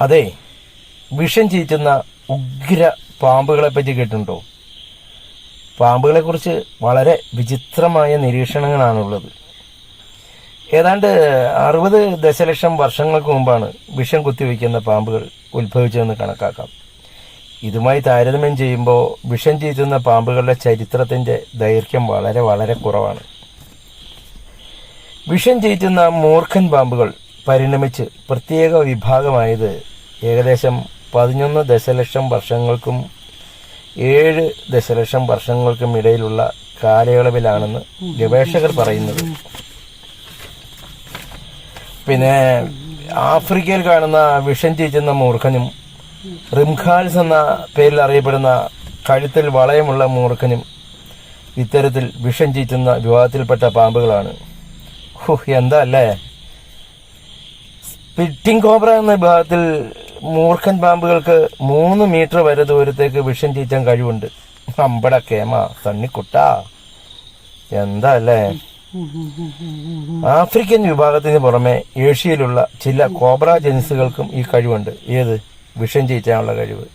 അതെ വിഷം ചീറ്റുന്ന ഉഗ്ര പാമ്പുകളെ പറ്റി കേട്ടിട്ടുണ്ടോ? പാമ്പുകളെ കുറിച്ച് വളരെ വിചിത്രമായ നിരീക്ഷണങ്ങളാണുള്ളത്. ഏതാണ്ട് അറുപത് ദശലക്ഷം വർഷങ്ങൾക്ക് മുമ്പാണ് വിഷം കുത്തിവയ്ക്കുന്ന പാമ്പുകൾ ഉത്ഭവിച്ചതെന്ന് കണക്കാക്കാം. ഇതുമായി താരതമ്യം ചെയ്യുമ്പോൾ വിഷം ചീറ്റുന്ന പാമ്പുകളുടെ ചരിത്രത്തിന്റെ ദൈർഘ്യം വളരെ വളരെ കുറവാണ്. വിഷം ചീറ്റുന്ന മൂർഖൻ പാമ്പുകൾ പരിണമിച്ച് പ്രത്യേക വിഭാഗമായത് ഏകദേശം പതിനൊന്ന് ദശലക്ഷം വർഷങ്ങൾക്കും ഏഴ് ദശലക്ഷം വർഷങ്ങൾക്കും ഇടയിലുള്ള കാലയളവിലാണെന്ന് ഗവേഷകർ പറയുന്നത്. പിന്നെ ആഫ്രിക്കയിൽ കാണുന്ന വിഷം ചീച്ചുന്ന മൂർഖനും റിംഖാൽസ് എന്ന പേരിൽ അറിയപ്പെടുന്ന കഴുത്തിൽ വളയമുള്ള മൂർഖനും ഇത്തരത്തിൽ വിഷം ചീറ്റുന്ന വിഭാഗത്തിൽപ്പെട്ട പാമ്പുകളാണ്. ഹു എന്താ അല്ലേ? സ്പിറ്റിംഗ് കോബ്ര എന്ന വിഭാഗത്തിൽ മൂർഖൻ പാമ്പുകൾക്ക് മൂന്ന് മീറ്റർ വരെ ദൂരത്തേക്ക് വിഷം ചീറ്റാൻ കഴിവുണ്ട്. അമ്പട കേമ തണ്ണിക്കുട്ട എന്താ അല്ലേ? ആഫ്രിക്കൻ വിഭാഗത്തിന് പുറമെ ഏഷ്യയിലുള്ള ചില കോബ്ര ജനുസുകൾക്കും ഈ കഴിവുണ്ട്. ഏത്? വിഷം ചീറ്റാനുള്ള കഴിവ്.